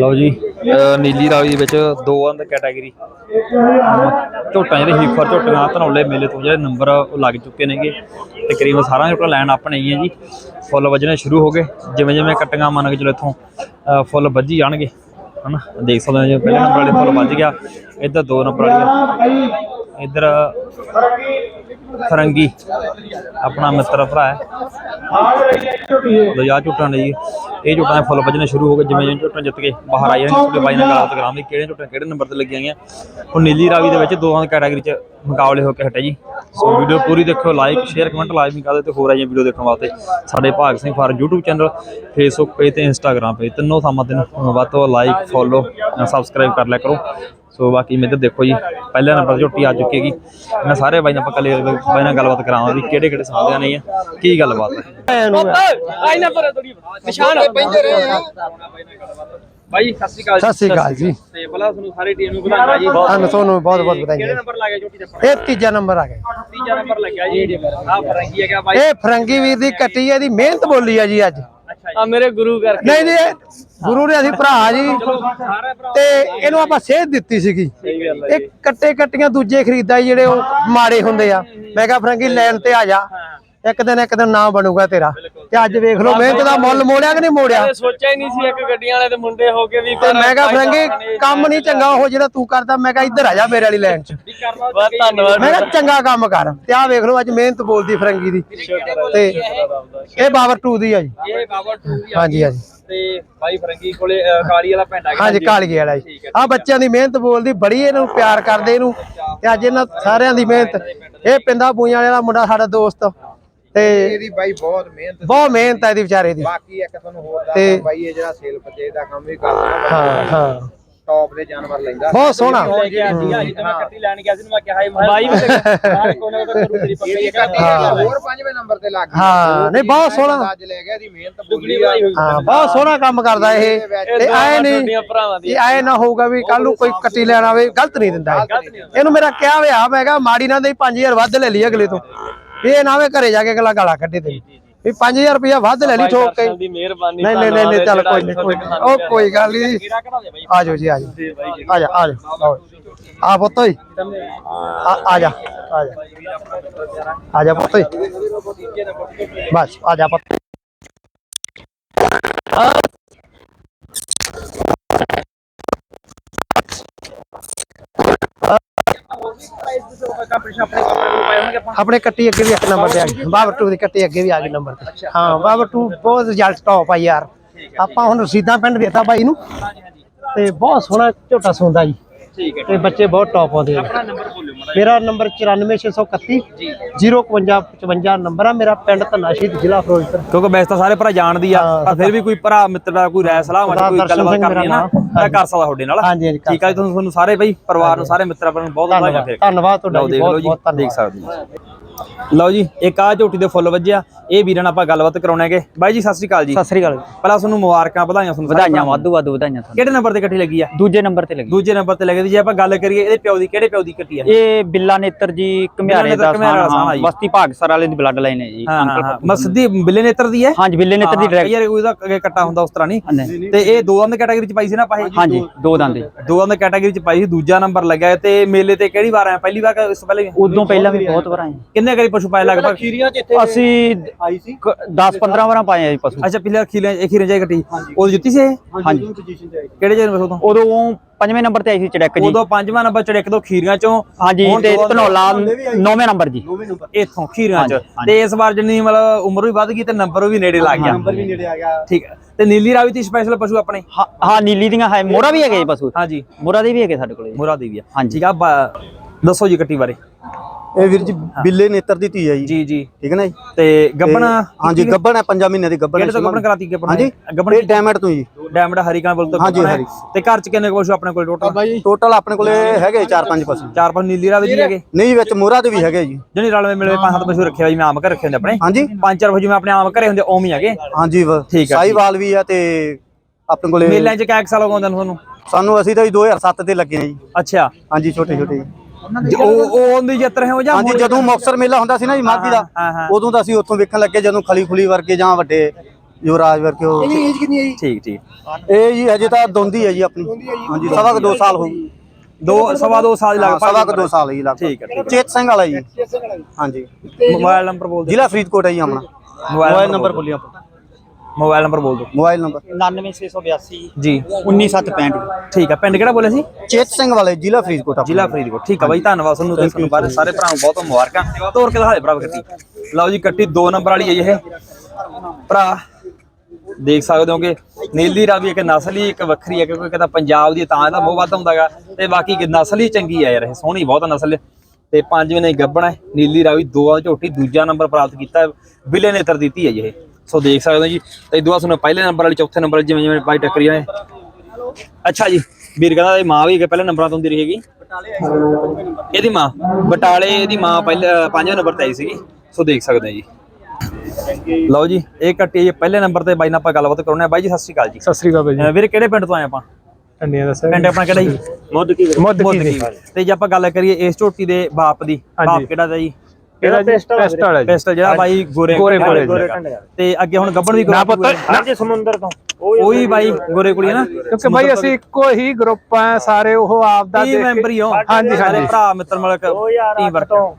ਲਓ ਜੀ। ਨੀਲੀ ਰਾਵੀ ਦੇ ਵਿੱਚ ਦੋ ਅੰਦ ਕੈਟਾਗਰੀ ਝੋਟਾਂ ਜਿਹੜੇ ਹੀਫਰ ਝੋਟੀਆਂ ਧਨੌਲੇ ਮੇਲੇ ਤੋਂ ਜਿਹੜੇ ਨੰਬਰ ਲੱਗ ਚੁੱਕੇ ਨੇਗੇ। ਤਕਰੀਬਨ ਸਾਰਾ ਝੋਟਾ ਲਾਈਨ ਆਪਣੇ ਹੀ ਹੈ ਜੀ। ਫੁੱਲ ਵੱਜਣੇ ਸ਼ੁਰੂ ਹੋ ਗਏ। ਜਿਵੇਂ ਜਿਵੇਂ ਕੱਟੀਆਂ ਮੰਨ ਕੇ ਚਲੋ ਇੱਥੋਂ ਫੁੱਲ ਵੱਜੀ ਜਾਣਗੇ। ਹਨਾ? ਦੇਖ ਸਕਦੇ ਹੋ ਜੀ, ਪਹਿਲੇ ਨੰਬਰ ਵਾਲੇ ਫੁੱਲ ਵੱਜ ਗਿਆ। ਇੱਧਰ ਦੋ ਨੰਬਰ ਵਾਲੀ ਇੱਧਰ ਫਰੰਗੀ। ਆਪਣਾ ਮਿੱਤਰ ਭਰਾ ਹੈ। ਲਿਆ ਝੁੱਟਾਂ ਨੇ ਇਹ ਝੁੱਟਾਂ ਦੇ ਫੁੱਲ ਵੱਜਣੇ ਸ਼ੁਰੂ ਹੋ ਗਏ, ਜਿਵੇਂ ਜਿਵੇਂ ਝੁੱਟਾਂ ਜਿੱਤ ਕੇ ਬਾਹਰ ਆਈਆਂ ਨੇ ਛੋਟੇ ਬਾਈ ਨਾਲ ਗੱਲਬਾਤ ਕਰਾਂਗੇ ਕਿਹੜੇ ਝੁੱਟਾਂ ਕਿਹੜੇ ਨੰਬਰ ਤੇ ਲੱਗੀਆਂ ਗਈਆਂ ਹੁਣ ਨੀਲੀ ਰਾਵੀ ਦੇ ਵਿੱਚ ਦੋਹਾਂ ਕੈਟਾਗਰੀ 'ਚ ਮੁਕਾਬਲੇ ਹੋ ਕੇ ਹਟੇ ਜੀ। ਸੋ ਵੀਡੀਓ ਪੂਰੀ ਦੇਖੋ ਲਾਈਕ ਸ਼ੇਅਰ ਕਮੈਂਟ ਲਾਜ਼ਮੀ ਕਰ ਦਿਓ ਤੇ ਹੋਰ ਆਈਆਂ ਵੀਡੀਓ ਦੇਖਣ ਵਾਸਤੇ ਸਾਡੇ Bhag Singh for YouTube channel Facebook page ਤੇ Instagram ਪੇਜ ਤਿੰਨੋਂ ਥਾਵਾਂ ਤੇ ਵੱਧ ਤੋਂ ਲਾਈਕ ਫੋਲੋ ਸਬਸਕ੍ਰਾਈਬ ਕਰ ਲਿਆ ਕਰੋ। ਸੋ ਬਾਕੀ ਮੈਂ ਇੱਧਰ ਦੇਖੋ ਜੀ ਪਹਿਲੇ ਨੰਬਰ ਝੋਟੀ ਆ ਚੁੱਕੀ ਹੈਗੀ। ਮੈਂ ਸਾਰੇ ਬਾਈ ਨਾਲ ਆਪਾਂ ਕੱਲੇ ਬਾਈ ਨਾਲ ਗੱਲਬਾਤ ਕਰਾਵਾਂ ਵੀ ਕਿਹੜੇ ਕਿਹੜੇ ਸਾਹਮਣੇ ਨਹੀਂ ਆ ਕੀ ਗੱਲਬਾਤ ਹੈ। ਨਿਸ਼ਾਨ ਪੈਂਦੇ ਰਹੇ ਆ। ਬਾਈ ਸਤਿ ਸ਼੍ਰੀ ਅਕਾਲ ਸਤਿ ਸ੍ਰੀ ਅਕਾਲ ਜੀ। ਤੇ ਪਹਿਲਾਂ ਤੁਹਾਨੂੰ ਸਾਰੀ ਟੀਮ ਨੂੰ ਵਧਾਈਆਂ ਜੀ। ਤੁਹਾਨੂੰ ਤੁਹਾਨੂੰ ਬਹੁਤ ਬਹੁਤ ਕਿਹੜੇ ਵਧਾਈਆਂ ਨੰਬਰ ਲੱਗੇ ਝੋਟੀ ਦੇ ਇਹ ਤੀਜਾ ਨੰਬਰ ਆ ਗਿਆ। ਤੀਜਾ ਨੰਬਰ ਲੱਗਿਆ ਜੀ। ਆਹ ਫਰੰਗੀ ਹੈਗਾ ਬਾਈ। ਇਹ ਫਰੰਗੀ ਵੀਰ ਦੀ ਕੱਟੀ ਹੈ ਦੀ ਮਿਹਨਤ ਬੋਲੀ ਆ ਜੀ ਅੱਜ। ਆ ਮੇਰੇ ਗੁਰੂ ਕਰਕੇ। ਨਹੀਂ ਨਹੀਂ ਇਹ ਗੁਰੂ ਨੇ ਅਸੀਂ ਭਰਾ ਜੀ। ਤੇ ਇਹਨੂੰ ਆਪਾਂ ਸੇਧ ਦਿੱਤੀ ਸੀਗੀ। ਇਹ ਕੱਟੇ ਕੱਟੀਆਂ ਦੂਜੇ ਖਰੀਦਾ ਜਿਹੜੇ ਉਹ ਮਾੜੇ ਹੁੰਦੇ ਆ। ਮੈਂ ਕਿਹਾ ਫਰੰਗੀ ਲੈਣ ਤੇ ਆ ਜਾ। ਇੱਕ ਦਿਨ ਇੱਕ ਦਿਨ ਨਾ ਬਣੂਗਾ ਤੇਰਾ। ਤੇ ਅੱਜ ਵੇਖ ਲਓ ਮਿਹਨਤ ਦਾ ਮੁੱਲ ਮੋੜਿਆ ਕਿ ਨਹੀਂ ਮੋੜਿਆ? ਸੋਚਿਆ ਹੀ ਨਹੀਂ ਸੀ ਇੱਕ ਗੱਡੀਆਂ ਵਾਲੇ ਦੇ ਮੁੰਡੇ ਹੋ ਕੇ ਵੀ ਤੇ ਮੈਂ ਕਿਹਾ ਫਰੰਗੀ ਕੰਮ ਨਹੀਂ ਚੰਗਾ ਉਹ ਜਿਹੜਾ ਤੂੰ ਕਰਦਾ ਮੈਂ ਕਿਹਾ ਇੱਧਰ ਆ ਜਾ ਮੇਰੇ ਵਾਲੀ ਲਾਈਨ 'ਚ। ਬਹੁਤ ਧੰਨਵਾਦ। ਮੈਂ ਕਿਹਾ ਚੰਗਾ ਕੰਮ ਕਰ। ਤੇ ਆਹ ਵੇਖ ਲਓ ਅੱਜ ਮਿਹਨਤ ਬੋਲਦੀ ਫਰੰਗੀ ਦੀ। ਤੇ ਇਹ ਬਾਬਰ 2 ਦੀ ਆ ਜੀ। ਇਹ ਬਾਬਾ 2 ਹਾਂਜੀ ਹਾਂਜੀ। ਤੇ ਬਾਈ ਫਰੰਗੀ ਕੋਲੇ ਕਾਲੀ ਵਾਲਾ ਪਿੰਡ ਹੈਗਾ ਹਾਂਜੀ ਕਾਲਗੀ ਵਾਲਾ ਜੀ। ਆ ਬੱਚਿਆਂ ਦੀ ਮਿਹਨਤ ਬੋਲਦੀ ਬੜੀ ਇਹਨੂੰ ਪਿਆਰ ਕਰਦੇ ਇਹਨੂੰ। ਤੇ ਅੱਜ ਇਹਨਾਂ ਸਾਰਿਆਂ ਦੀ ਮਿਹਨਤ। ਇਹ ਪਿੰਦਾ ਪੂਈਆਂ ਵਾਲੇ ਦਾ ਮੁੰਡਾ ਸਾਡਾ ਦੋਸਤ। ਤੇ ਇਹਦੀ ਬਾਈ ਬਹੁਤ ਮਿਹਨਤ ਬਹੁਤ ਮਿਹਨਤ ਹੈ ਇਹਦੀ ਵਿਚਾਰੇ ਦੀ। ਬਾਕੀ ਇੱਕ ਤੁਹਾਨੂੰ ਹੋਰ ਤੇ- ਦੱਸਦਾ ਬਾਈ ਇਹ ਜਿਹੜਾ ਸੇਲ ਪਰਚੇਜ ਦਾ ਕੰਮ ਵੀ ਕਰਦਾ ਹਾਂ ਹਾਂ ਟੌਪ ਦੇ ਜਾਨਵਰ ਲੈਂਦਾ। ਬਹੁਤ ਸੋਹਣਾ। ਲੈ ਕੇ ਆਇਆ ਸੀਗਾ ਜੀ ਤੇ ਮੈਂ ਕੱਟੀ ਲੈਣ ਗਿਆ ਸੀ ਨੂੰ ਮੈਂ ਕਿਹਾ ਹਾਈ ਬਾਈ ਵੀ ਨਾਲ ਕੋਈ ਨਾ ਕੋਈ ਕਰੂ ਤੇਰੀ ਪੱਕੀ। ਹੋਰ ਪੰਜਵੇਂ ਨੰਬਰ ਤੇ ਲੱਗ ਗਈ। ਹਾਂ, ਨਹੀਂ, ਬਹੁਤ ਸੋਹਣਾ। ਅੱਜ ਲੈ ਗਿਆ ਇਹਦੀ ਮਿਹਨਤ ਬੋਲੀ ਹਾਂ ਬਹੁਤ ਸੋਹਣਾ ਕੰਮ ਕਰਦਾ ਇਹ। ਤੇ ਆਏ ਨਹੀਂ ਦੀ ਇਹ ਆਏ ਨਾ ਹੋਊਗਾ ਵੀ ਕੱਲ ਨੂੰ ਕੋਈ ਕੱਟੀ ਲੈਣ ਆਵੇ ਗਲਤ ਨਹੀਂ ਦਿੰਦਾ ਇਹ। ਇਹਨੂੰ ਮੇਰਾ ਕਿਹਾ ਹੋਇਆ ਮੈਂ ਕਿਹਾ ਮਾੜੀ ਨਾ ਦੇ 5000 ਵੱਧ ਲੈ ਲਈ ਅਗਲੇ ਤੋਂ। ਇਹ ਨਾ ਵੇ ਘਰੇ ਜਾ ਕੇ ਅਗਲਾ ਗਾਲਾਂ ਕੱਢੇ ਤੇ। ਵੀ 5000 ਰੁਪਇਆ ਵੱਧ ਲੈ ਲਈ ਠੋਕ ਕੇ। ਦੀ ਮਿਹਰਬਾਨੀ ਨਹੀਂ ਨਹੀਂ ਨਹੀਂ ਚੱਲ ਕੋਈ ਨਹੀਂ ਕੋਈ। ਉਹ ਕੋਈ ਗੱਲ ਨਹੀਂ। ਆ ਜਾਓ ਜੀ ਆ ਜਾਓ। ਆ ਜਾ। ਆ ਜਾ ਆ ਪੁੱਤ ਓਏ। ਆ ਆ ਜਾ ਆ ਜਾ। ਆ ਜਾ ਪੁੱਤ ਓਏ। ਬਸ ਆ ਜਾ ਪੁੱਤ। ਕੰਪੀਟੀਸ਼ਨ ਆਪਣੇ ਆਪਣੇ ਕੱਟੀ ਅੱਗੇ ਵੀ ਇੱਕ ਨੰਬਰ ਤੇ ਆ ਗਈ। ਬਾਬਰ 2 ਦੀ ਕੱਟੀ ਅੱਗੇ ਵੀ ਆ ਗਈ ਨੰਬਰ ਤੇ। ਹਾਂ ਬਾਬਰ 2 ਬਹੁਤ ਰਿਜ਼ਲਟ ਟੌਪ ਆ ਯਾਰ। ਆਪਾਂ ਹੁਣ ਰਸੀਦਾਂ ਪਿੰਡ ਦੇਤਾ ਬਾਈ ਨੂੰ। ਤੇ ਬਹੁਤ ਸੋਹਣਾ ਝੋਟਾ ਸੌਂਦਾ ਜੀ। ਤੇ ਬੱਚੇ ਬਹੁਤ ਟੌਪ ਆਉਂਦੇ ਆ ਆਪਣਾ ਨੰਬਰ ਬੋਲਿਓ ਮਾੜਾ। ਮੇਰਾ ਨੰਬਰ 94631 05555 ਨੰਬਰ ਆ ਮੇਰਾ ਪਿੰਡ ਧੰਨਾ ਸ਼ਹੀਦ ਜ਼ਿਲ੍ਹਾ ਫਿਰੋਜ਼ਪੁਰ। ਕਿਉਂਕਿ ਵੈਸੇ ਤਾਂ ਸਾਰੇ ਭਰਾ ਜਾਣਦੀ ਆ ਹਾਂ, ਪਰ ਫਿਰ ਵੀ ਕੋਈ ਭਰਾ ਮਿੱਤਰ ਦਾ ਕੋਈ ਰਾਇ ਸਲਾਹ ਵਾਲੀ ਕੋਈ ਗੱਲਬਾਤ ਕਰਨੀ ਹੈ ਨਾ। ਤਾਂ ਕਰ ਸਕਦਾ ਤੁਹਾਡੇ ਨਾਲ। ਹਾਂਜੀ, ਹਾਂਜੀ, ਕਰ ਠੀਕ ਆ ਜੀ ਤੁਹਾਨੂੰ ਤੁਹਾਨੂੰ ਸਾਰੇ ਬਈ ਪਰਿਵਾਰ ਨੂੰ ਸਾਰੇ ਮਿੱਤਰਾਂ ਨੂੰ ਬਹੁਤ ਬਹੁਤ ਧੰਨਵਾਦ। ਤੁਹਾਡਾ ਜੀ ਦੇਖ ਬਹੁਤ ਜੀ ਬਹੁਤ ਦੇਖ ਧੰਨਵਾਦ। ਸਕਦੇ ਜੀ ਲਓ ਜੀ ਇੱਕ ਆ ਝੋਟੀ ਦੇ ਫੁੱਲ ਵੱਜਿਆ ਇਹ ਵੀਰਾਂ ਨਾਲ ਆਪਾਂ ਗੱਲਬਾਤ ਕਰਾਉਣਾਗੇ ਬਾਈ ਜੀ ਸਤਿ ਸ੍ਰੀ ਅਕਾਲ ਜੀ। ਸਤਿ ਸ੍ਰੀ ਅਕਾਲ। ਪਹਿਲਾਂ ਤੁਹਾਨੂੰ ਮੁਬਾਰਕਾਂ ਵਧਾਈਆਂ ਤੁਹਾਨੂੰ ਵਧਾਈਆਂ। ਵਾਧੂ ਵਾਧੂ ਵਧਾਈਆਂ ਤੁਹਾਨੂੰ। ਕਿਹੜੇ ਨੰਬਰ ਤੇ ਇਕੱਠੀ ਲੱਗੀ ਆ? ਦੂਜੇ ਨੰਬਰ ਤੇ ਲੱਗੀ। ਦੂਜੇ ਨੰਬਰ ਤੇ ਲੱਗੀ ਜੇ ਆਪਾਂ ਗੱਲ ਕਰੀਏ ਇਹਦੇ ਪਿਓ ਦੀ ਕਿਹੜੇ ਪਿਓ ਦੀ ਕੱਟੀ ਆ? ਇਹ ਬਿੱਲਾ ਨੇਤਰ ਜੀ ਘਮਿਆਰੇ ਦਾ ਸਾਨ। ਬਸਤੀ ਭਾਗਸਰ ਵਾਲੇ ਦੀ ਬਲੱਡ ਲਾਈਨ ਹੈ ਜੀ ਹਾਂ ਅੰਕਲ ਹਾਂ। ਪੱਪੂ। ਮੈਂ ਸਿੱਧੀ ਬਿੱਲੇ ਨੇਤਰ ਦੀ ਹੈ? ਹਾਂਜੀ ਬਿੱਲੇ ਨੇਤਰ ਦੀ ਡਾਇਰੈਕਟ ਯਾਰ ਉਹਦਾ ਅੱਗੇ ਕੱਟਾ ਹੁੰਦਾ ਉਸ ਤਰ੍ਹਾਂ ਨਹੀਂ। ਤੇ ਇਹ ਦੋ ਅੰਦ ਕੈਟਾਗਰੀ ਚ ਪਾਈ ਸੀ ਨਾ ਪਾਈ ਹਾਂਜੀ ਦੋ ਦੰਦੇ ਦੋ ਅੰਦ ਕੈਟਾਗਰੀ ਚ ਪਾਈ ਸੀ ਦੂਜਾ ਨੰਬਰ ਲੱਗਿਆ ਤੇ ਮੇਲੇ ਤੇ ਕਿਹੜੀ ਵਾਰ ਆਇਆ ਪਹਿਲੀ ਵਾਰ ਇਸ ਪਹਿਲੇ? ਉਦੋਂ ਪਹਿਲਾਂ ਵੀ ਬਹੁਤ ਵਾਰ ਆਏ ਕਿੰਨੇ ਕਰੀ ਪਸ਼ੂ ਪਾਏ ਲਗਭਗ? ਅਸੀਂ 10 15 ਵਾਰਾਂ ਪਾਏ ਆ ਜੀ ਪਸ਼ੂ। ਅੱਛਾ ਪਿਛਲੇ ਖੀਲੇ ਇਹ ਖੀਰੇ ਜਾਈ ਕੱਟੀ। ਉਹ ਜਿੱਤੀ ਸੀ? ਹਾਂਜੀ। ਕਿਹੜੇ ਜੇ ਉਦੋਂ? ਉਦੋਂ ਪੰਜਵੇਂ ਨੰਬਰ ਤੇ ਆਈ ਸੀ ਚੜੈਕ ਜੀ। ਉਦੋਂ ਪੰਜਵਾਂ ਨੰਬਰ ਚ ਇੱਕ ਦੋ ਖੀਰੀਆਂ ਚੋਂ। ਹਾਂਜੀ ਤੇ ਦੋ ਧਨੌਲਾ ਨੌਵੇਂ ਨੰਬਰ ਜੀ। ਇੱਥੋਂ ਖੀਰੀਆਂ ਚ। ਤੇ ਇਸ ਵਾਰ ਜਿੰਨੀ ਮਤਲਬ ਉਮਰ ਵੀ ਵੱਧ ਗਈ ਤੇ ਨੰਬਰ ਵੀ ਨੇੜੇ ਲੱਗ ਗਿਆ। ਨੰਬਰ ਵੀ ਨੇੜੇ ਆ ਗਿਆ। ਠੀਕ ਹੈ। ਤੇ ਨੀਲੀ ਰਾਵੀ ਦੀ ਸਪੈਸ਼ਲ ਪਸ਼ੂ ਆਪਣੇ? ਹਾਂ ਨੀਲੀ ਦੀਆਂ ਹੈ। ਮੋਰਾ ਵੀ ਹੈਗੇ ਪਸ਼ੂ। ਹਾਂਜੀ। ਮੋਰਾ ਦੇ ਵੀ ਹੈਗੇ ਸਾਡੇ ਕੋਲੇ। ਮੁਰਾ ਦੇਵੀ ਆ। ਹਾਂਜੀ। ਠੀਕ ਆ ਦੱਸੋ ਜੀ ਕੱਟੀ ਬਾਰੇ। ਇਹ ਵੀਰ ਜੀ ਬਿੱਲੇ ਨੇਤਰ ਦੀ ਧੀ ਹੈ ਜੀ। ਜੀ ਜੀ। ਠੀਕ ਹੈ ਨਾ ਜੀ? ਤੇ ਗੱਬਣ ਹਾਂਜੀ ਗੱਬਣ ਹੈ 5 ਮਹੀਨੇ ਦੀ ਗੱਬਣ ਕਿਹੜੇ ਤੋਂ ਗੱਬਣ ਕਰਾਤੀ ਗੱਬਣ ਹਾਂਜੀ ਗੱਬਣ ਇਹ ਡੈਮਟ ਤੋਂ ਜੀ। ਡੈਮਡ ਹਰੀਕਾਂ ਬੋਲ ਤੋਂ ਹਾਂਜੀ। ਹਰੀ। ਤੇ ਘਰ ਚ ਕਿੰਨੇ ਕੁ ਪਸ਼ੂ ਆਪਣੇ ਕੋਲ ਟੋਟਲ ਟੋਟਲ ਆਪਣੇ ਕੋਲੇ ਹੈਗੇ 4-5 ਪਸ਼ੂ। ਚਾਰ ਪੰਜ ਨੀਲੀ ਰਾਵੀ ਦੇ ਹੈਗੇ? ਨਹੀਂ ਵਿੱਚ ਮੋਹਰਾ ਦੇ ਵੀ ਹੈਗੇ ਜੀ। ਜਣੀ ਰਲਵੇਂ ਮਿਲਵੇ ਪੰਜ ਸੱਤ ਪਸ਼ੂ ਰੱਖੇ ਹੋਏ ਮੈਂ ਆਮ ਘਰ ਰੱਖੇ ਹੁੰਦੇ ਆਪਣੇ। ਹਾਂਜੀ। ਪੰਜ ਚਾਰ ਪਸ਼ੂ ਮੈਂ ਆਪਣੇ ਆਮ ਘਰੇ ਹੁੰਦੇ ਉਵੇਂ ਹੀ ਹੈਗੇ। ਹਾਂਜੀ ਵਾ- ਠੀਕ ਹੈ, ਸਾਹੀਵਾਲ ਵੀ ਆ ਤੇ ਆਪਣੇ ਕੋਲੇ ਮੇਲਿਆਂ ਚ ਕਿਆ ਕੁ ਸਾਲ ਹੋ ਗਏ ਤੁਹਾਨੂੰ? ਸਾਨੂੰ ਅਸੀਂ ਤਾਂ ਜੀ 2007 ਤੇ ਲੱਗੇ ਆ ਜੀ। ਅੱਛਾ। ਹਾਂਜੀ ਛੋਟੇ ਛੋਟੇ ਜੀ ਜ- ਉਹ ਉਹ ਉਹਦੀ ਯਾਤਰਾ ਹੈ ਉਹ ਜਾਂ ਹਾਂਜੀ ਜਦੋਂ ਮੁਕਤਸਰ ਮੇਲਾ ਹੁੰਦਾ ਸੀ ਨਾ ਜੀ ਮਾਘੀ ਦਾ ਹਾਂ, ਹਾਂ। ਉਦੋਂ ਤਾਂ ਅਸੀਂ ਉੱਥੋਂ ਵੇਖਣ ਲੱਗੇ ਜਦੋਂ ਖਲੀ ਖੁਲੀ ਵਰਗੇ ਜਾਂ ਵੱਡੇ ਯੁਵਰਾਜ ਵਰਗੇ ਉਹ ਏਜ ਕਿੰਨੀ ਹੈ ਜੀ? ਠੀਕ ਠੀਕ। ਇਹ ਜੀ ਹਜੇ ਤਾਂ ਦੋਂਦੀ ਹੈ ਜੀ ਆਪਣੀ। ਹਾਂਜੀ ਸਵਾ ਕੁ ਦੋ ਸਾਲ ਹੋ ਗਏ। ਦੋ ਸਵਾ ਦੋ ਸਾਲ ਦੀ ਹਾਂ, ਲਗਭਗ। ਸਵਾ ਕੁ ਦੋ ਸਾਲ ਜੀ ਲਗਭਗ। ਠੀਕ ਹੈ, ਠੀਕ ਹੈ। ਚੇਤ ਸਿੰਘ ਵਾਲਾ ਜੀ। ਹਾਂਜੀ। ਮੋਬਾਈਲ ਨੰਬਰ ਬੋਲ ਦਿਓ। ਜ਼ਿਲ੍ਹਾ ਫਰੀਦਕੋਟ ਹੈ ਜੀ ਆਪਣਾ। ਮੋਬਾਈਲ ਨੰਬਰ ਬੋਲੀ ਆਪਾਂ ਮੋਬਾਈਲ ਨੰਬਰ ਬੋਲ ਦਿਓ। Mobile number. 99682 ਜੀ। 19765 ਠੀਕ ਹੈ ਪਿੰਡ ਕਿਹੜਾ ਬੋਲਿਆ ਸੀ? ਚੇਤ ਸਿੰਘ ਵਾਲੇ ਜ਼ਿਲ੍ਹਾ ਫਰੀਦਕੋਟ। ਜ਼ਿਲ੍ਹਾ ਫਰੀਦਕੋਟ ਠੀਕ ਆ ਬਾਈ ਧੰਨਵਾਦ ਤੁਹਾਨੂੰ ਤੇ ਤੁਹਾਨੂੰ ਬਾਰੇ ਸਾਰੇ ਭਰਾਵਾਂ ਨੂੰ ਬਹੁਤ ਮੁਬਾਰਕਾਂ। ਤੋਰ ਕੇ ਦਿਖਾ ਦੇ ਭਰਾ ਕੱਟੀ ਲਓ ਜੀ ਕੱਟੀ 2 ਨੰਬਰ ਵਾਲੀ ਹੈ ਇਹ। ਭਰਾ ਦੇਖ ਸਕਦੇ ਹੋ ਕਿ ਨੀਲੀ ਰਾਵੀ ਇੱਕ ਨਸਲੀ ਇੱਕ ਵੱਖਰੀ ਹੈ ਕਿਉਂਕਿ ਕਹਿੰਦਾ ਪੰਜਾਬ ਦੀ ਤਾਂ ਇਹਦਾ ਮੋਹ ਵੱਧ ਹੁੰਦਾਗਾ ਤੇ ਬਾਕੀ ਕਿ ਨਸਲ ਹੀ ਚੰਗੀ ਹੈ ਯਾਰ ਇਹ ਸੋਹਣੀ ਬਹੁਤ ਨਸਲ। ਤੇ ਪੰਜਵੇਂ ਨੇ ਗੱਬਣਾ ਨੀਲੀ ਰਾਵੀ ਦੋਆਂ ਝੋਟੀ ਦੂਜਾ ਨੰਬਰ ਪ੍ਰਾਪਤ ਕੀਤਾ ਬਿਲੇ ਨੇਤਰ ਦਿੱਤੀ ਹੈ ਜੀ ਇਹ। ਸੋ ਦੇਖ ਸਕਦੇ ਜੀ। ਤੇ ਦੁਆ ਤੁਹਾਨੂੰ ਪਹਿਲੇ ਨੰਬਰ ਵਾਲੀ ਚੌਥੇ ਨੰਬਰ ਜਿਵੇਂ ਜਿਵੇਂ ਬਾਈ ਟੱਕਰੀਆਂ ਨੇ ਅੱਛਾ ਜੀ ਵੀਰ ਕਹਿੰਦਾ ਇਹ ਮਾਂ ਵੀ ਕਿ ਪਹਿਲੇ ਨੰਬਰਾਂ ਤੋਂ ਹੁੰਦੀ ਰਹੇਗੀ। ਇਹਦੀ ਮਾਂ ਬਟਾਲੇ ਇਹਦੀ ਮਾਂ ਪਹਿਲੇ ਪੰਜਵੇਂ ਨੰਬਰ ਤੇ ਆਈ ਸੀਗੀ। ਸੋ ਦੇਖ ਸਕਦੇ ਜੀ। ਲਓ ਜੀ ਇਹ ਕੱਟੀ ਜੀ ਪਹਿਲੇ ਨੰਬਰ ਤੇ ਬਾਈ ਨਾਲ ਆਪਾਂ ਗੱਲਬਾਤ ਕਰਾਉਣੇ ਆ ਬਾਈ ਜੀ ਸਤਿ ਸ਼੍ਰੀ ਅਕਾਲ ਜੀ। ਸਤਿ ਸ੍ਰੀ ਅਕਾਲ ਅਹ ਵੀਰ ਕਿਹੜੇ ਪਿੰਡ ਤੋਂ ਆਏ ਆਪਾਂ? ਟੰਡੀਆਂ ਦੱਸਿਆ ਪਿੰਡ ਆਪਣਾ ਕਿਹੜਾ ਜੀ? ਮੁੱਧ ਕੀ ਮੁੱਧ ਕੀ ਤੇ ਜੇ ਆਪਾਂ ਗੱਲ ਕਰੀਏ ਇਸ ਝੋਟੀ ਦੇ ਬਾਪ ਦੀ ਬਾਪ। ਕਿਹੜਾ ਦਾ ਜੀ? ਇਹਦਾ ਪਿਸਟਲ ਹੈ ਜੀ। ਪਿਸਟਲ ਜਿਹੜਾ ਬਾਈ ਗੋਰੇ ਗੋਰੇ ਕੋਲੇ ਗੋਰੇ। ਤੇ ਅੱਗੇ ਹੁਣ ਗੱਬਣ ਵੀ ਨਾ ਪੁੱਤ। ਹਾਂਜੀ ਸਮੁੰਦਰ ਤੋਂ। ਉਹੀ ਬਾਈ ਗੋਰੇ ਕੁੜੀ ਹੈ ਨਾ। ਕਿਉਂਕਿ ਬਾਈ ਅਸੀਂ ਇੱਕੋ ਹੀ ਗਰੁੱਪ ਆ ਸਾਰੇ ਉਹ ਆਪ ਦਾ ਟੀਮ ਮੈਂਬਰ ਹੀ ਹੋ। ਹਾਂਜੀ ਸਾਰੇ ਹਾਂਜੀ। ਭਰਾ ਮਿੱਤਰ ਮਲਕ ਟੀਮ ਵਰਕ ਤੋਂ।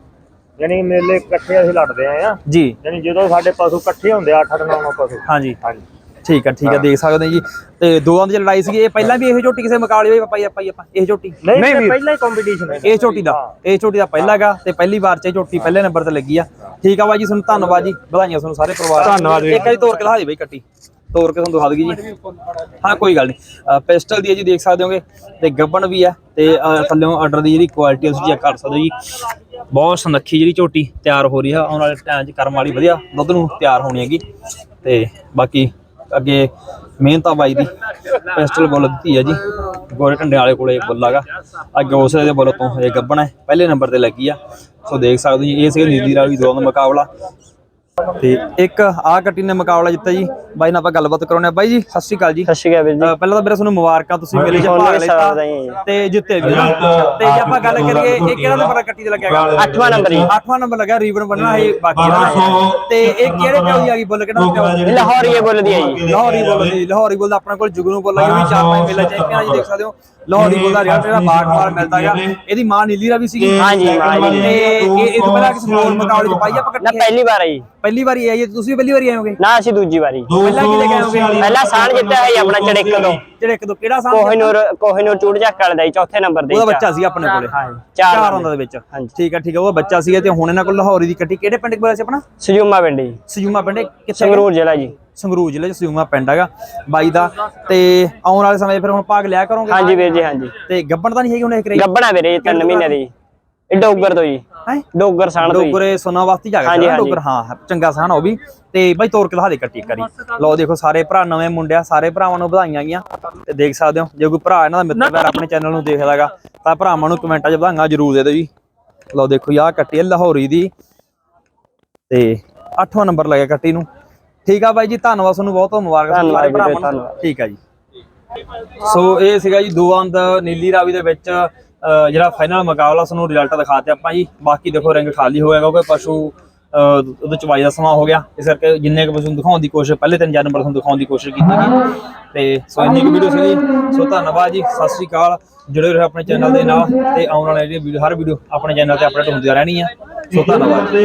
ਯਾਨੀ ਮੇਲੇ ਇਕੱਠੇ ਅਸੀਂ ਲੜਦੇ ਆਏ ਆ। ਜੀ। ਯਾਨੀ ਜਦੋਂ ਸਾਡੇ ਪਸ਼ੂ ਇਕੱਠੇ ਹੁੰਦੇ ਆ 8 9 ਪਸ਼ੂ। ਹਾਂਜੀ। ਹਾਂਜੀ। ਠੀਕ ਹੈ ਠੀਕ ਹੈ। ਦੇਖ ਸਕਦੇ ਹੋ ਜੀ। ਤੇ ਦੋਵਾਂ ਦੀ ਲੜਾਈ ਸੀਗੀ ਇਹ ਪਹਿਲਾਂ ਵੀ ਇਹ ਝੋਟੀ ਕਿਸੇ ਮੁਕਾਬਲੇ ਵਿੱਚ ਪਾਈ ਆਪਾਂ ਆਪਾਂ ਇਹ ਝੋਟੀ ਨਹੀਂ ਨਹੀਂ। ਪਹਿਲਾ ਹੀ ਕੰਪੀਟੀਸ਼ਨ ਹੈ ਇਹ ਝੋਟੀ ਦਾ ਇਹ ਝੋਟੀ ਦਾ ਪਹਿਲਾ ਗਾ ਤੇ ਪਹਿਲੀ ਵਾਰ ਚ ਇਹ ਝੋਟੀ ਪਹਿਲੇ ਨੰਬਰ ਤੇ ਲੱਗੀ ਆ। ਠੀਕ ਆ ਬਾਈ ਜੀ ਤੁਹਾਨੂੰ ਧੰਨਵਾਦ ਜੀ ਵਧਾਈਆਂ ਤੁਹਾਨੂੰ ਸਾਰੇ ਪਰਿਵਾਰ ਨੂੰ। ਧੰਨਵਾਦ। ਇੱਕ ਵਾਰੀ ਤੋੜ ਕੇ ਦਿਖਾ ਦੇ ਬਈ ਕੱਟੀ। ਤੋੜ ਕੇ ਤੁਹਾਨੂੰ ਦਿਖਾ ਦਗੀ ਜੀ। ਹਾਂ ਕੋਈ ਗੱਲ ਨਹੀਂ। ਪਿਸਟਲ ਦੀ ਹੈ ਜੀ ਦੇਖ ਸਕਦੇ ਹੋਗੇ। ਤੇ ਗੱਬਣ ਵੀ ਆ ਤੇ ਥੱਲਿਓਂ ਆਰਡਰ ਦੀ ਜਿਹੜੀ ਕੁਆਲਿਟੀ ਤੁਸੀਂ ਚੈੱਕ ਕਰ ਸਕਦੇ ਹੋ ਜੀ। ਬਹੁਤ ਸੁਨੱਖੀ ਜਿਹੜੀ ਝੋਟੀ ਤਿਆਰ ਹੋ ਰਹੀ ਆ ਆਉਣ ਵਾਲੇ ਟਾਈਮ 'ਚ ਕਰਮ ਵਾਲੀ ਵਧੀਆ ਦੁੱਧ ਨੂੰ ਤਿਆਰ ਹੋਣੀ ਹੈਗੀ। ਤੇ ਬਾਕੀ ਅੱਗੇ ਮਿਹਨਤ ਆ ਬਾਈ ਦੀ ਪਿਸਟਲ ਬੁੱਲ ਦਿੱਤੀ ਹੈ ਜੀ। ਗੋਰੇ ਢੰਡੇ ਵਾਲੇ ਕੋਲੇ ਬੁੱਲ ਹੈਗਾ। ਅੱਗੇ ਉਸੇ ਦੇ ਬੁੱਲ ਤੋਂ ਇਹ ਗੱਬਣ ਹੈ। ਪਹਿਲੇ ਨੰਬਰ ਤੇ ਲੱਗੀ ਆ। ਸੋ ਦੇਖ ਸਕਦੇ ਜੀ, ਇਹ ਸੀ ਨੀਲੀ ਰਾਵੀ ਦੋ ਦਾ ਮੁਕਾਬਲਾ। ਤੇ ਇੱਕ ਆ ਕੱਟੀ ਨੇ ਮੁਕਾਬਲਾ ਜਿੱਤਿਆ ਜੀ। ਬਾਈ ਨਾਲ ਆਪਾਂ ਗੱਲਬਾਤ ਕਰਾਉਣੇ ਆ ਬਾਈ ਜੀ ਸਤਿ ਸ਼੍ਰੀ ਅਕਾਲ ਜੀ। ਸਤਿ ਸ਼੍ਰੀ ਅਕਾਲ ਵੀਰ ਜੀ। ਪਹਿਲਾਂ ਤਾਂ ਮੇਰੇ ਤੁਹਾਨੂੰ ਮੁਬਾਰਕਾਂ ਤੁਸੀਂ ਮੇਲੇ 'ਚ ਭਾਗ ਵੀ ਹੈ ਜੀ। ਤੇ ਜਿੱਤੇ ਵੀ। ਤੇ ਜੇ ਆਪਾਂ ਗੱਲ ਕਰੀਏ ਇਹ ਕਿਹੜਾ ਨੰਬਰ ਕੱਟੀ ਤੇ ਲੱਗਿਆਗਾ ਅੱਠਵਾਂ ਨੰਬਰ ਜੀ। ਅੱਠਵਾਂ ਨੰਬਰ ਲੱਗਾ ਰੀਬਨ ਬੰਨਣਾ ਇਹ ਬਾਕੀ ਦਾ ਤੇ ਇਹ ਕਿਹੜੇ ਪਿਓ ਦੀ ਆ ਗਈ? ਬੁੱਲ ਕਿਹੜਾ ਪਿਓ? ਇਹ ਲਾਹੌਰੀਏ ਬੋਲਦੀ ਹੈ ਜੀ। ਲਾਹੌਰੀ ਬੁੱਲ ਦੀ ਲਾਹੌਰੀ ਬੁੱਲ ਦਾ ਆਪਣੇ ਕੋਲ ਜੁਗਨੂ ਬੁੱਲ ਇਹ ਵੀ ਚਾਰ ਪੰਜ ਮੇਲਾ ਚੈਂਪੀਅਨ ਜੀ ਦੇਖ ਸਕਦੇ ਹੋ। ਲਾਹੌਰੀ ਬੁੱਲ ਦਾ ਰਿਜ਼ਲਟ ਜਿਹੜਾ ਬਾਰ ਬਾਰ ਮਿਲਦਾ ਹੈਗਾ ਇਹਦੀ ਮਾਂ ਨੀਲੀ ਰਾਵੀ ਸੀਗੀ। ਹਾਂਜੀ, ਮਾਂ ਨੀਲੀ ਤੇ ਇਹ ਇਹ ਤੋਂ ਪਹਿਲਾਂ ਕਿਸੇ ਹੋਰ ਮੁਕਾਬਲੇ ਚ ਪਾਈ ਆਪਾਂ ਨਾ ਇਕੱਠੇ? ਪਹਿਲੀ ਵਾਰ ਆਈ ਪਹਿਲੀ ਵਾਰੀ ਆਈ ਹੈ ਤੁਸੀਂ ਪਹਿਲੀ ਵਾਰੀ ਆਏ ਹੋਗੇ? ਨਾ ਅਸੀਂ ਦੂਜੀ ਵਾਰੀ। ਪਹਿਲਾਂ ਕੀ ਲੈ ਕੇ ਆਏ ਹੋਗੇ ਪਹਿਲਾ ਸਾਣ ਜਿੱਤਿਆ ਹੈ ਜੀ ਆਪਣਾ ਚੜਿੱਕ ਤੋਂ। ਇੱਕ ਦੋ ਕਿਹੜਾ ਸਾਹ ਕੋਹਿਨੂਰ ਕੋਹਿਨੂਰ ਚੂੜ ਚੱਕ ਵਾਲੇ ਦਾ ਚੌਥੇ ਨੰਬਰ ਤੇ ਉਹਦਾ। ਬੱਚਾ ਸੀ ਆਪਣੇ ਕੋਲੇ। ਚਾਰ ਚਾਰ ਹੁੰਦਾ ਦੇ ਵਿੱਚ। ਹਾਂਜੀ। ਠੀਕ ਹੈ ਠੀਕ ਹੈ ਉਹ ਬੱਚਾ ਸੀਗਾ ਤੇ ਹੁਣ ਇਹਨਾਂ ਕੋਲ ਲਾਹੌਰੀ ਦੀ ਕੱਟੀ। ਕਿਹੜੇ ਪਿੰਡ ਕੋਲ ਸੀ ਆਪਣਾ? ਸਜੂਮਾ ਪਿੰਡ ਜੀ। ਸਯੂਮਾ ਪਿੰਡ ਕਿੱਥੇ ਸੰਗਰੂਰ ਜ਼ਿਲ੍ਹਾ ਜੀ। ਸੰਗਰੂਰ ਜ਼ਿਲ੍ਹੇ ਚ ਸਯੂਮਾ ਪਿੰਡ ਹੈਗਾ ਬਾਈ ਦਾ। ਤੇ ਆਉਣ ਵਾਲੇ ਸਮੇਂ ਫਿਰ ਹੁਣ ਭਾਗ ਲਿਆ ਕਰੋਗੇ? ਹਾਂਜੀ ਵੀਰ ਜੀ ਹਾਂਜੀ। ਤੇ ਗੱਬਣ ਤਾਂ ਨਹੀਂ ਹੈਗੀ ਹੁਣ ਇਹ ਕਰਾਈ? ਗੱਬਣਾ ਵੀਰੇ ਜੀ, ਤਿੰਨ ਮਹੀਨੇ ਦੀ। ਇਹ ਡੋਗਰ ਤੋਂ ਜੀ ਹੈ? ਡੋਗਰ ਸਾਣ ਤੋਂ ਡੋਗਰੇ ਸੋਨਾਵਾਸਤੀ ਜਾ ਹਾਂਜੀ, ਗਿਆ ਹਾਂਜੀ। ਡੋਗਰ ਹਾਂ ਚੰਗਾ ਸਾਨ ਉਹ ਵੀ। ਤੇ ਬਾਈ ਤੋਰ ਕੇ ਦਿਖਾ ਦੇ ਕੱਟੀ ਇੱਕ ਵਾਰੀ। ਲਓ ਦੇਖੋ ਸਾਰੇ ਭਰਾ ਨਵੇਂ ਮੁੰਡਿਆ ਸਾਰੇ ਭਰਾਵਾਂ ਨੂੰ ਵਧਾਈਆਂ ਗਈਆਂ ਤੇ ਦੇਖ ਸਕਦੇ ਹੋ ਜੇ ਕੋਈ ਭਰਾ ਇਹਨਾਂ ਦਾ ਮਿੱਤਰ ਆਪਣੇ ਚੈਨਲ ਨੂੰ ਦੇਖਦਾ ਹੈਗਾ ਤਾਂ ਭਰਾਵਾਂ ਨੂੰ ਕਮੈਂਟਾਂ 'ਚ ਵਧਾਈਆਂ ਜ਼ਰੂਰ ਦੇ ਦਿਓ ਜੀ। ਲਓ ਦੇਖੋ ਆਹ ਕੱਟੀ ਹੈ ਲਾਹੌਰੀ ਦੀ। ਤੇ 8ਵਾਂ ਨੰਬਰ ਲੱਗਿਆ ਕੱਟੀ ਨੂੰ। ਠੀਕ ਆ ਬਾਈ ਜੀ ਧੰਨਵਾਦ ਤੁਹਾਨੂੰ ਬਹੁਤ ਬਹੁਤ ਮੁਬਾਰਕਾਂ। ਸਾਰੇ ਵੀਰੇ, ਭਰਾਵਾਂ ਨੂੰ। ਠੀਕ ਆ ਜੀ। ਸੋ ਇਹ ਸੀਗਾ ਜੀ ਦੋ ਅੰਦ ਨੀਲੀ ਰਾਵੀ ਦੇ ਵਿੱਚ ਜਿਹੜਾ ਫਾਈਨਲ ਮੁਕਾਬਲਾ ਤੁਹਾਨੂੰ ਰਿਜ਼ਲਟ ਦਿਖਾਤੇ ਆਪਾਂ ਜੀ। ਬਾਕੀ ਦੇਖੋ ਰਿੰਗ ਖਾਲੀ ਹੋਇਆ ਕਿਉਂਕਿ ਪਸ਼ੂ ਉਹਦੇ ਚਵਾਈ ਦਾ ਸਮਾਂ ਹੋ ਗਿਆ। ਇਸ ਕਰਕੇ ਜਿੰਨੇ ਕੁ ਪਸ਼ੂ ਨੂੰ ਦਿਖਾਉਣ ਦੀ ਕੋਸ਼ਿਸ਼, ਪਹਿਲੇ ਤਿੰਨ ਚਾਰ ਨੰਬਰ ਤੁਹਾਨੂੰ ਦਿਖਾਉਣ ਦੀ ਕੋਸ਼ਿਸ਼ ਕੀਤੀ ਗਈ ਤੇ ਸੋ ਇੰਨੀ ਕੁ ਵੀਡੀਓ ਸੀ ਸੋ ਧੰਨਵਾਦ ਜੀ। ਸਤਿ ਸ੍ਰੀ ਅਕਾਲ। ਜੁੜੇ ਰਹੋ ਆਪਣੇ ਚੈਨਲ ਦੇ ਨਾਲ ਤੇ ਆਉਣ ਵਾਲੇ ਜਿਹੜੀ ਵੀਡੀਓ ਹਰ ਵੀਡੀਓ ਆਪਣੇ ਚੈਨਲ ਤੇ ਅਪਡੇਟ ਹੁੰਦੀਆਂ ਰਹਿਣੀਆਂ ਸੋ ਧੰਨਵਾਦ।